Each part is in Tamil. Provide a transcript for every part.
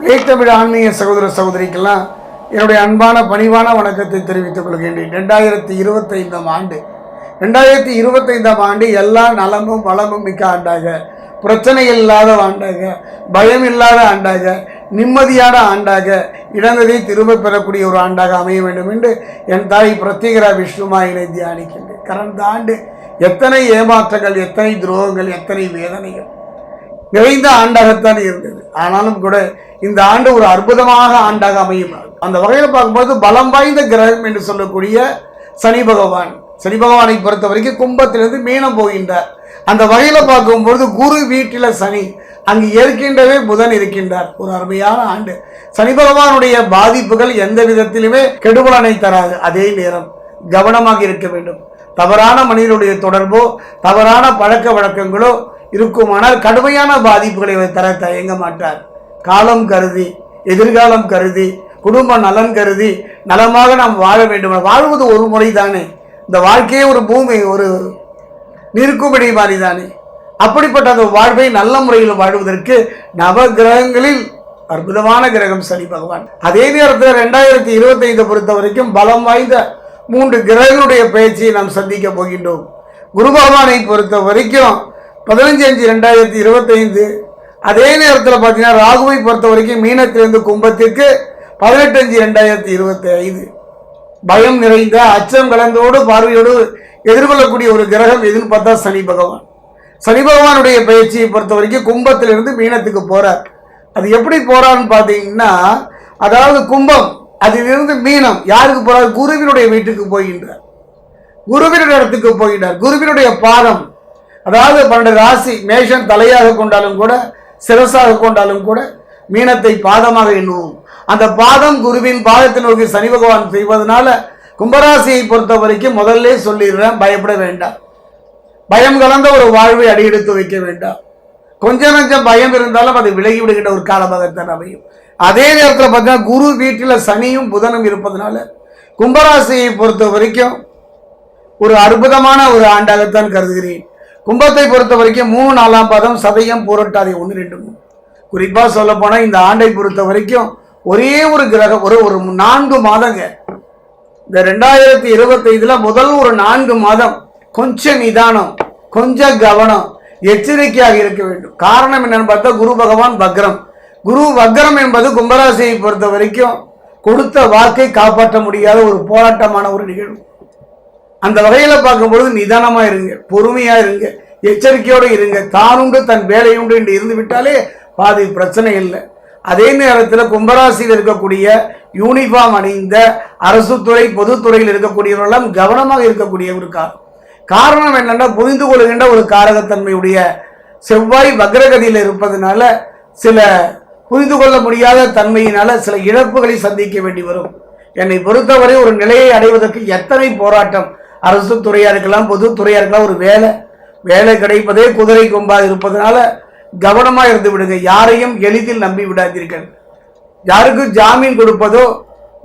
தமிழ் ஆன்மீக சகோதர சகோதரிக்கெல்லாம் என்னுடைய அன்பான பணிவான வணக்கத்தை தெரிவித்துக் கொள்கின்றேன். ரெண்டாயிரத்தி இருபத்தைந்தாம் ஆண்டு. ரெண்டாயிரத்தி இருபத்தைந்தாம் ஆண்டு எல்லா நலமும் வளமும் மிக்க ஆண்டாக பிரச்சனை இல்லாத ஆண்டாக பயம் இல்லாத ஆண்டாக நிம்மதியான ஆண்டாக இழந்ததை திரும்ப பெறக்கூடிய ஒரு ஆண்டாக அமைய வேண்டும் என்று என் தாய் பிரத்யேகரா விஷ்ணுமாயினை தியானிக்கின்றேன். கடந்த ஆண்டு எத்தனை ஏமாற்றங்கள் எத்தனை துரோகங்கள் எத்தனை வேதனைகள் நிறைந்த ஆண்டாகத்தான் இருந்தது. ஆனாலும் கூட இந்த ஆண்டு ஒரு அற்புதமாக ஆண்டாக அமையும். அந்த வகையில் பார்க்கும்போது பலம் வாய்ந்த கிரகம் என்று சொல்லக்கூடிய சனி பகவான். சனி பகவானை பொறுத்த வரைக்கும் கும்பத்திலிருந்து மீனம் போகின்றார் அந்த வகையில் பார்க்கும்பொழுது குரு வீட்டில் சனி. அங்கு ஏற்கின்றவே புதன் இருக்கின்றார். ஒரு அருமையான ஆண்டு. சனி பகவானுடைய பாதிப்புகள் எந்த விதத்திலுமே கெடுபலனை தராது. அதே நேரம் கவனமாக இருக்க வேண்டும். தவறான மனிதனுடைய தொடர்போ தவறான பழக்க வழக்கங்களோ இருக்குமானால் கடுமையான பாதிப்புகளை அவர் தர தயங்க மாட்டார். காலம் கருதி எதிர்காலம் கருதி குடும்ப நலன் கருதி நலமாக நாம் வாழ வேண்டும். வாழ்வது ஒரு முறை தானே இந்த வாழ்க்கையே ஒரு பூமி ஒரு நிற்கும்படி மாதிரி தானே அப்படிப்பட்ட அந்த வாழ்வை நல்ல முறையில் வாழ்வதற்கு நவ கிரகங்களில் அற்புதமான கிரகம் சனி பகவான். அதே நேரத்தில் ரெண்டாயிரத்தி இருபத்தைந்து பொறுத்த வரைக்கும் பலம் வாய்ந்த மூன்று கிரகங்களுடைய பயிற்சியை நாம் சந்திக்க போகின்றோம். குரு பகவானை பொறுத்த வரைக்கும் பதினஞ்சு அஞ்சு ரெண்டாயிரத்தி இருபத்தைந்து அதே நேரத்தில் பார்த்தீங்கன்னா ராகுவை பொறுத்த வரைக்கும் மீனத்திலிருந்து கும்பத்திற்கு பதினெட்டு அஞ்சு ரெண்டாயிரத்தி இருபத்தி ஐந்து பயம் நிறைந்த அச்சம் கலந்தோடு பார்வையோடு எதிர்கொள்ளக்கூடிய ஒரு கிரகம் எதுன்னு பார்த்தா சனி பகவான். சனி பகவானுடைய பயிற்சியை பொறுத்த வரைக்கும் கும்பத்திலிருந்து மீனத்துக்கு போகிறார் அது எப்படி போகிறான்னு பார்த்தீங்கன்னா அதாவது கும்பம் அதிலிருந்து மீனம் யாருக்கு போறார்? குருவினுடைய வீட்டுக்கு போகின்றார். குருவினுடைய இடத்துக்கு போகின்றார். குருவினுடைய பாதம் அதாவது பன்னெண்டு ராசி மேஷன் தலையாக கொண்டாலும் கூட சிரசாக கொண்டாலும் கூட மீனத்தை பாதமாக எண்ணுவோம். அந்த பாதம் குருவின் பாதத்தை நோக்கி சனி பகவான் செய்வதனால கும்பராசியை பொறுத்த வரைக்கும் முதல்ல சொல்லிடுறேன் பயப்பட வேண்டாம். பயம் கலந்த ஒரு வாழ்வை அடியெடுத்து வைக்க வேண்டாம். கொஞ்சம் கொஞ்சம் பயம் இருந்தாலும் அதை விலகி விடுகின்ற ஒரு காலமாகத்தான் அமையும். அதே நேரத்தில் பார்த்தீங்கன்னா குரு வீட்டில் சனியும் புதனும் இருப்பதனால கும்பராசியை பொறுத்த வரைக்கும் ஒரு அற்புதமான ஒரு ஆண்டாகத்தான் கருதுகிறேன். கும்பத்தை பொறுத்த வரைக்கும் மூணு நாலாம் பாதம் சதயம் பூரட்டாதி ஒன்று ரெண்டு மூணு. குறிப்பாக சொல்ல போனால் இந்த ஆண்டை பொறுத்த வரைக்கும் ஒரே ஒரு கிரகம் ஒரு ஒரு நான்கு மாதங்க. இந்த ரெண்டாயிரத்தி இருபத்தைதில் முதல் ஒரு நான்கு மாதம் கொஞ்சம் நிதானம் கொஞ்சம் கவனம் எச்சரிக்கையாக இருக்க வேண்டும். காரணம் என்னன்னு பார்த்தா குரு பகவான் வக்ரம். குரு வக்ரம் என்பது கும்பராசியை பொறுத்த வரைக்கும் கொடுத்த வாக்கை காப்பாற்ற முடியாத ஒரு போராட்டமான ஒரு நிகழ்வு. அந்த வகையில் பார்க்கும்பொழுது நிதானமா இருங்க பொறுமையா இருங்க எச்சரிக்கையோடு இருங்க. தானுண்டு தன் வேலையுண்டு என்று இருந்து விட்டாலே பாதி பிரச்சனை இல்லை. அதே நேரத்தில் கும்பராசியில் இருக்கக்கூடிய யூனிஃபார்ம் அணிந்த அரசு துறை பொதுத்துறையில் இருக்கக்கூடியவர்களெல்லாம் கவனமாக இருக்கக்கூடிய ஒரு காலம் காரணம் என்னென்னா புரிந்து கொள்கின்ற ஒரு காரகத்தன்மையுடைய செவ்வாய் வக்ரகதியில் இருப்பதனால சில புரிந்து கொள்ள முடியாத தன்மையினால சில இழப்புகளை சந்திக்க வேண்டி வரும். என்னை பொறுத்தவரை ஒரு நிலையை அடைவதற்கு எத்தனை போராட்டம் அரசு துறையாக இருக்கலாம் பொதுத்துறையாக இருக்கலாம் ஒரு வேலை வேலை கிடைப்பதே குதிரை கொம்பாக இருப்பதனால கவனமாக இருந்து விடுங்க. யாரையும் எளிதில் நம்பி விடாதீர்கள். யாருக்கும் ஜாமீன் கொடுப்பதோ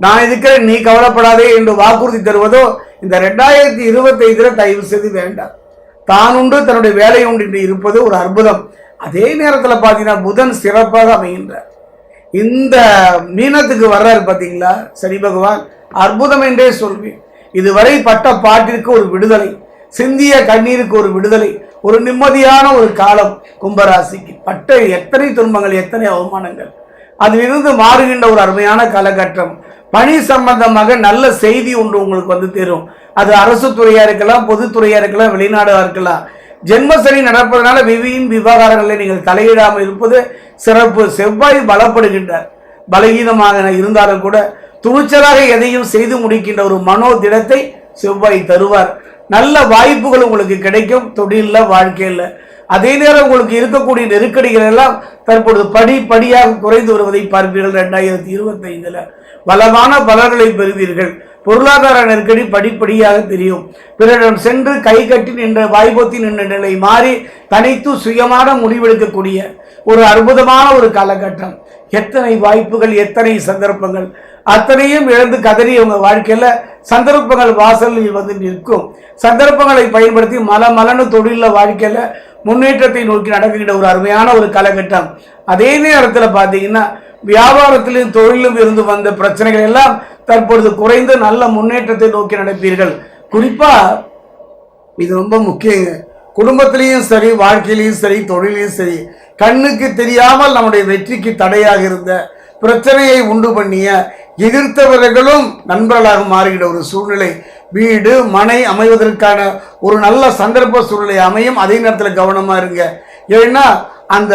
நான் இருக்கிறேன் நீ கவலைப்படாதே என்று வாக்குறுதி தருவதோ இந்த ரெண்டாயிரத்தி இருபத்தைதில் தயவு செய்து வேண்டாம். தான் உண்டு தன்னுடைய வேலை உண்டு என்று இருப்பது ஒரு அற்புதம். அதே நேரத்தில் பார்த்தீங்கன்னா புதன் சிறப்பாக அமைகின்றார். இந்த மீனத்துக்கு வர்றாரு பார்த்தீங்களா சனி பகவான். அற்புதம் என்றே சொல்வேன். இதுவரை பட்ட பாட்டிற்கு ஒரு விடுதலை சிந்திய கண்ணீருக்கு ஒரு விடுதலை ஒரு நிம்மதியான ஒரு காலம் கும்பராசிக்கு. பட்ட எத்தனை துன்பங்கள் எத்தனை அவமானங்கள். அதிலிருந்து மாறுகின்ற ஒரு அருமையான காலகட்டம். பணி சம்பந்தமாக நல்ல செய்தி ஒன்று உங்களுக்கு வந்து தரும் அது அரசு துறையாக இருக்கலாம் பொதுத்துறையாக இருக்கலாம் வெளிநாடாக இருக்கலாம். ஜென்மசனி நடப்பதனால விவியின் விவகாரங்களில் நீங்கள் தலையிடாமல் இருப்பது சிறப்பு. செவ்வாய் பலப்படுகின்றார். பலகீனமாக இருந்தாலும் கூட துணிச்சலாக எதையும் செய்து முடிக்கின்ற ஒரு மனோதிடத்தை செவ்வாய் தருவார். நல்ல வாய்ப்புகள் உங்களுக்கு கிடைக்கும். தொழிலில் வாழ்க்கையில். அதே நேரம் உங்களுக்கு இருக்கக்கூடிய நெருக்கடிகள் எல்லாம் தற்பொழுது படி படியாக குறைந்து வருவதை பார்ப்பீர்கள். ரெண்டாயிரத்தி இருபத்தைந்தில். பலமான பலன்களை பெறுவீர்கள். பொருளாதார நெருக்கடி படிப்படியாக தெரியும். பிறரிடம் சென்று கை கட்டி நின்ற வாய்ப்பொத்தி நின்ற நிலை மாறி தனித்து சுயமான முடிவெடுக்கக்கூடிய ஒரு அற்புதமான ஒரு காலகட்டம். எத்தனை வாய்ப்புகள் எத்தனை சந்தர்ப்பங்கள். அத்தனையும் இழந்து கதறி அவங்க வாழ்க்கையில் சந்தர்ப்பங்கள் வாசலில் வந்து நிற்கும். சந்தர்ப்பங்களை பயன்படுத்தி மல மலனு தொழிலில் வாழ்க்கையில் முன்னேற்றத்தை நோக்கி நடக்கின்ற ஒரு அருமையான ஒரு காலகட்டம். அதே நேரத்தில் பார்த்தீங்கன்னா வியாபாரத்திலும் தொழிலும் இருந்து வந்த பிரச்சனைகள் எல்லாம் தற்பொழுது குறைந்து நல்ல முன்னேற்றத்தை நோக்கி நடப்பீர்கள். குறிப்பாக இது ரொம்ப முக்கியங்க. குடும்பத்திலையும் சரி வாழ்க்கையிலையும் சரி தொழிலையும் சரி கண்ணுக்கு தெரியாமல் நம்முடைய வெற்றிக்கு தடையாக இருந்த பிரச்சனையை உண்டு பண்ணிய எதிர்த்தவர்களும் நண்பர்களாக மாறுகிற ஒரு சூழ்நிலை. வீடு மனை அமைவதற்கான ஒரு நல்ல சந்தர்ப்ப சூழ்நிலை அமையும். அதே நேரத்தில் கவனமாக இருங்க. ஏன்னா அந்த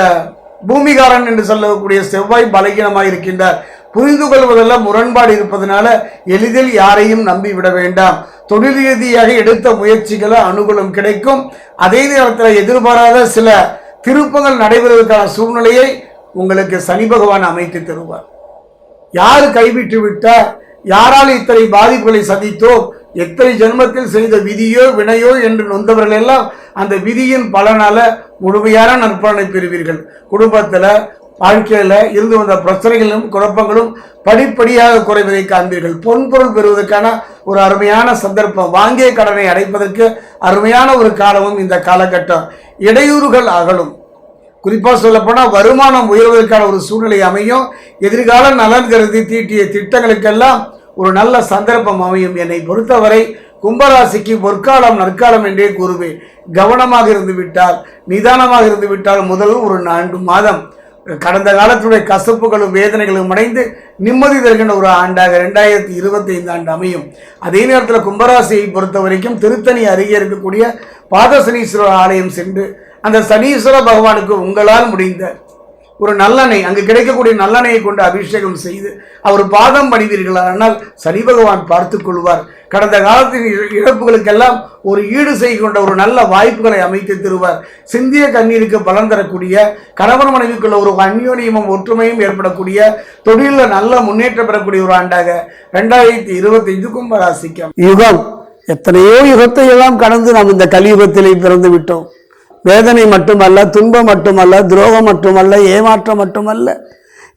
பூமிகாரன் என்று சொல்லக்கூடிய செவ்வாய் பலகீனமாக இருக்கின்றார். புரிந்து கொள்வதெல்லாம் முரண்பாடு இருப்பதனால எளிதில் யாரையும் நம்பி விட வேண்டாம். தொழில் ரீதியாக எடுத்த முயற்சிகளை அனுகூலம் கிடைக்கும். அதே நேரத்தில் எதிர்பாராத சில திருப்பங்கள் நடைபெறுவதற்கான சூழ்நிலையை உங்களுக்கு சனி பகவான் அமைத்து தருவார். யார் கைவிட்டு விட்டார் யாரால் இத்தனை பாதிப்புகளை சந்தித்தோம் எத்தனை ஜென்மத்தில் செய்த விதியோ வினையோ என்று நொந்தவர்கள் எல்லாம் அந்த விதியின் பலனால முழுமையான நற்பலனை பெறுவீர்கள். குடும்பத்தில் வாழ்க்கையில் இருந்து வந்த பிரச்சனைகளும் குழப்பங்களும் படிப்படியாக குறைவதை காண்பீர்கள். பொன்பொருள் பெறுவதற்கான ஒரு அருமையான சந்தர்ப்பம். வாங்கிய கடனை அடைப்பதற்கு அருமையான ஒரு காலமும் இந்த காலகட்டம். இடையூறுகள் அகலும். குறிப்பாக சொல்லப்போனால் வருமானம் உயர்வதற்கான ஒரு சூழ்நிலை அமையும். எதிர்கால நலன் கருதி தீட்டிய திட்டங்களுக்கெல்லாம் ஒரு நல்ல சந்தர்ப்பம் அமையும். என்னை பொறுத்தவரை கும்பராசிக்கு பொற்காலம் நற்காலம் என்றே கூறுவேன். கவனமாக இருந்து விட்டால் நிதானமாக இருந்து விட்டால் முதல் ஒரு நான்கு மாதம். கடந்த காலத்துடைய கசப்புகளும் வேதனைகளும் அடைந்து நிம்மதி தருகின்ற ஒரு ஆண்டாக ரெண்டாயிரத்தி இருபத்தி ஐந்து ஆண்டு அமையும். அதே நேரத்தில் கும்பராசியை பொறுத்த வரைக்கும் திருத்தணி அருகே இருக்கக்கூடிய பாதசனீஸ்வரர் ஆலயம் சென்று அந்த சனீஸ்வர பகவானுக்கு உங்களால் முடிந்த ஒரு நல்லெண்ணெய் அங்கு கிடைக்கக்கூடிய நல்லெண்ணெயை கொண்டு அபிஷேகம் செய்து அவர் பாதம் பணிவீர்களானால் சனி பகவான் பார்த்து கொள்வார். கடந்த காலத்தின் இழப்புகளுக்கெல்லாம் ஒரு ஈடு செய்கின்ற ஒரு நல்ல வாய்ப்புகளை அமைத்து தருவார். சிந்திய கண்ணீருக்கு பலன் தரக்கூடிய கணவன் மனைவிக்குள்ள ஒரு அந்யோனியமும் ஒற்றுமையும் ஏற்படக்கூடிய தொழிலில் நல்ல முன்னேற்றம் பெறக்கூடிய ஒரு ஆண்டாக ரெண்டாயிரத்தி இருபத்தி ஐந்து கும்பராசிக்கம் யுகம். எத்தனையோ யுகத்தை எல்லாம் கடந்து நாம் இந்த கலியுகத்திலே பிறந்து விட்டோம். வேதனை மட்டுமல்ல துன்பம் மட்டுமல்ல துரோகம் மட்டுமல்ல ஏமாற்றம் மட்டுமல்ல.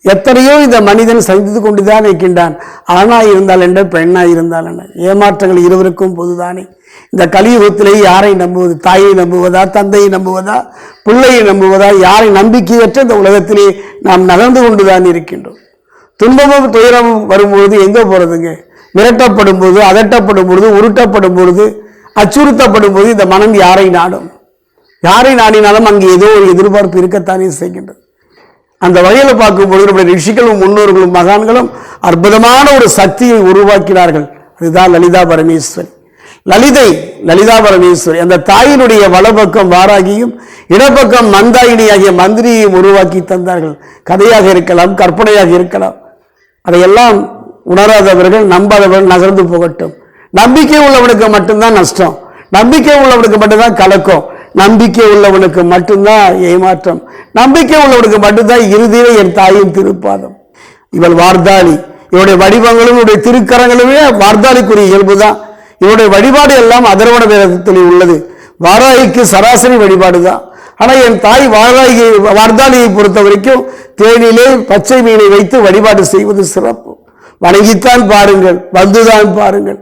எத்தனையோ இந்த மனிதன் சந்தித்து கொண்டுதான் இருக்கின்றான். ஆணாக இருந்தால் என்ன பெண்ணாக இருந்தால் என்ன? ஏமாற்றங்கள் இருவருக்கும் பொதுதானே. இந்த கலியுகத்திலே யாரை நம்புவது? தாயை நம்புவதா தந்தையை நம்புவதா பிள்ளையை நம்புவதா? யாரை நம்பிக்கையற்ற இந்த உலகத்திலே நாம் நகர்ந்து கொண்டுதான் இருக்கின்றோம். துன்பமும் துயரமும் வரும்பொழுது எங்கே போகிறதுங்க மிரட்டப்படும் பொழுது அதட்டப்படும் பொழுது உருட்டப்படும் பொழுது அச்சுறுத்தப்படும் போது இந்த மனம் யாரை நாடும்? யாரை நாடினாலும் அங்கே ஏதோ ஒரு எதிர்பார்ப்பு இருக்கத்தானே செய்கின்றது. அந்த வகையில் பார்க்கும்பொழுது நம்முடைய ரிஷிகளும் முன்னோர்களும் மகான்களும் அற்புதமான ஒரு சக்தியை உருவாக்கினார்கள். அதுதான் லலிதா பரமேஸ்வரி. லலிதை லலிதா பரமேஸ்வரி அந்த தாயினுடைய வலப்பக்கம் வாராகியும் இடப்பக்கம் மந்தாயினி ஆகிய மந்திரியையும் உருவாக்கி தந்தார்கள். கதையாக இருக்கலாம் கற்பனையாக இருக்கலாம். அதையெல்லாம் உணராதவர்கள் நம்பாதவர்கள் நகர்ந்து போகட்டும். நம்பிக்கை உள்ளவனுக்கு மட்டும்தான் நஷ்டம். நம்பிக்கை உள்ளவனுக்கு மட்டும்தான் கலக்கம். நம்பிக்கை உள்ளவனுக்கு மட்டும்தான் ஏமாற்றம். நம்பிக்கை உள்ளவனுக்கு மட்டும்தான் இறுதியிலே என் தாயின் திருப்பாதம். இவள் வார்தாளி. இவருடைய வடிவங்களும் இவருடைய திருக்கரங்களுமே வார்தாளிக்குரிய இயல்புதான். இவருடைய வழிபாடு எல்லாம் அதர்வண வேதத்தில் உள்ளது. வாராகிக்கு சராசரி வழிபாடு தான் ஆனால் என் தாய் வாராகி வார்தாளியை பொறுத்த வரைக்கும் தேனிலே பச்சை மீனை வைத்து வழிபாடு செய்வது சிறப்பு. வணங்கித்தான் பாருங்கள் வந்துதான் பாருங்கள்.